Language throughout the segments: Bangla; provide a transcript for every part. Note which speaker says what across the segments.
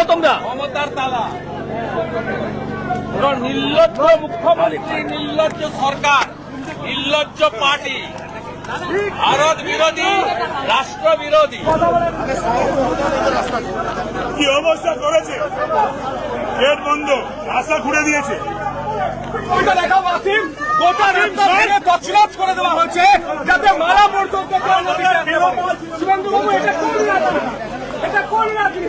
Speaker 1: যাও তোমরা।
Speaker 2: মমতার তালা। নির্লজ্জ মুখ্যমন্ত্রী নির্লজ্জ সরকার নির্লজ্জ পার্টি ভারত বিরোধী রাষ্ট্র বিরোধী
Speaker 3: কি অবস্থা করেছে? গেট বন্ধ রাস্তা খুঁড়ে দিয়েছে।
Speaker 1: ওইটা দেখাও আসিম গোটা রাস্তা করে দেওয়া হয়েছে যাতে মারা পর্যন্ত কেউ না যায়। শুভেন্দু বাবু এটা কোন রাজনীতি এটা কোন রাজনীতি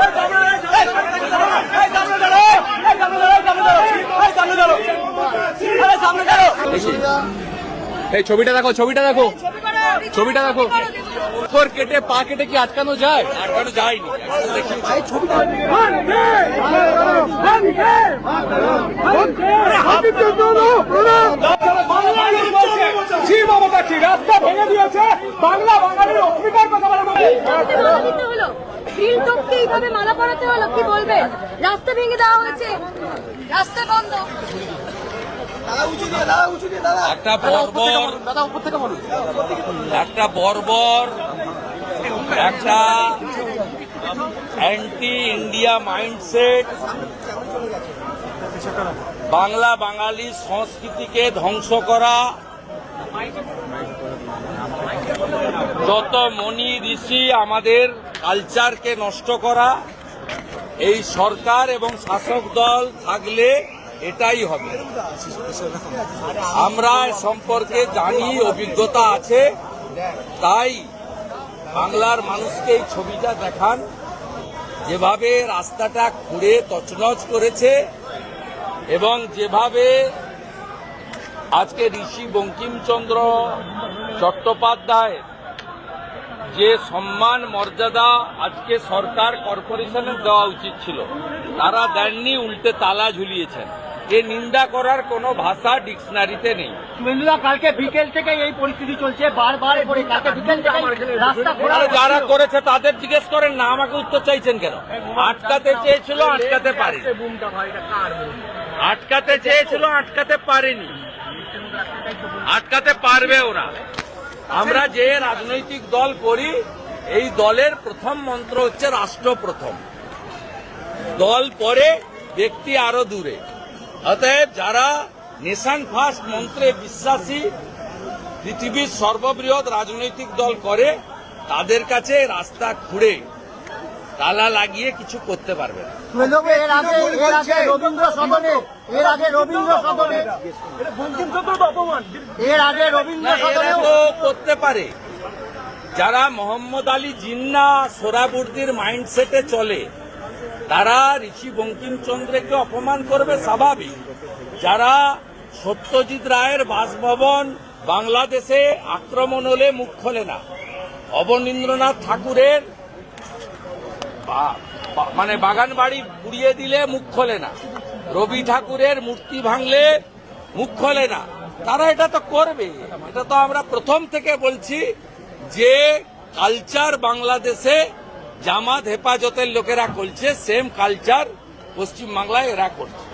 Speaker 1: এই সামনে দাঁড়াও, এই সামনে দাঁড়াও, এই সামনে দাঁড়াও, এই সামনে দাঁড়াও, এই সামনে দাঁড়াও, এই সামনে দাঁড়াও।
Speaker 4: এই ছবিটা দেখো ছবিটা দেখো। ছবিটা দেখো। উপর কেটে পা কেটে কি আটকানো যায়?
Speaker 2: আটকানো যায়নি।
Speaker 1: রাস্তা ভেঙে দিয়েছে বাংলা বাঙালির অস্মিতার কথা বলে।
Speaker 5: মালা দিতে গ্রিল টপকে এইভাবে মালা পরাতে হলো কি বলবে রাস্তা ভেঙে দেওয়া হয়েছে। রাস্তা বন্ধ।
Speaker 2: একটা বর্বর। একটা বর্বর একটা anti India mindset Bangla Bangali সংস্কৃতিকে ধ্বংস করা। যত মনি ঋষি আমাদের কালচারকে নষ্ট করা। এই সরকার এবং শাসক দল থাকলে এটাই হবে। আমরা সম্পর্কে জানি, অভিজ্ঞতা আছে, তাই বাংলার মানুষকে এই ছবিটা দেখান। যেভাবে রাস্তাটা খুঁড়ে তছনছ করেছে এবং যেভাবে আজকে ঋষি বঙ্কিমচন্দ্র চট্টোপাধ্যায় যে সম্মান, মর্যাদা আজকে সরকার কর্পোরেশনের দেওয়া উচিত ছিল, তারা দেননি, উল্টে তালা ঝুলিয়েছেন। এ নিন্দা করার কোনো ভাষা ডিকশনারিতে নেই।
Speaker 6: কালকে বিকেল থেকে এই পরিস্থিতি চলছে বারবার করে কালকে বিকেল থেকে রাস্তা খোলা
Speaker 2: যারা করেছে তাদের জিজ্ঞেস করেন না আমাকে উত্তর চাইছেন কেন? আটকাতে চেয়েছিল আটকাতে পারে আটকাতে চেয়েছিল আটকাতে পারেনি। আটকাতে পারবে ওরা আমরা যে রাজনৈতিক দল করি এই দলের প্রথম মন্ত্র হচ্ছে রাষ্ট্র প্রথম। দল পরে ব্যক্তি আরও দূরে। অতএব যারা নেশান ফার্স্ট মন্ত্রে বিশ্বাসী পৃথিবীর সর্ববৃহৎ রাজনৈতিক দল করে তাদের কাছে রাস্তা খুঁড়ে তালা লাগিয়ে কিছু করতে পারবে না।
Speaker 6: এর আগে এর আগে রবীন্দ্র সদনে এর আগে রবীন্দ্র সদনে এর আগে রবীন্দ্র
Speaker 2: না, এরা
Speaker 6: সদনেও
Speaker 2: তো করতে পারে। যারা মোহাম্মদ আলী জিন্না সোরাবুর্দির মাইন্ডসেটে চলে তারা ঋষি বঙ্কিমচন্দ্রকে অপমান করবে স্বাভাবিক। যারা সত্যজিৎ রায়ের বাসভবন বাংলাদেশে আক্রমণ হলে মুখ খোলে না। অবনীন্দ্রনাথ ঠাকুরের মানে বাগান বাড়ি পুড়িয়ে দিলে মুখ খোলে না। রবি ঠাকুরের মূর্তি ভাঙলে মুখ খোলে না। তারা এটা তো করবে। এটা তো আমরা প্রথম থেকে বলছি যে কালচার বাংলাদেশে জামাত হেফাজতের লোকেরা করছে সেম কালচার পশ্চিমবাংলায় এরা করছে।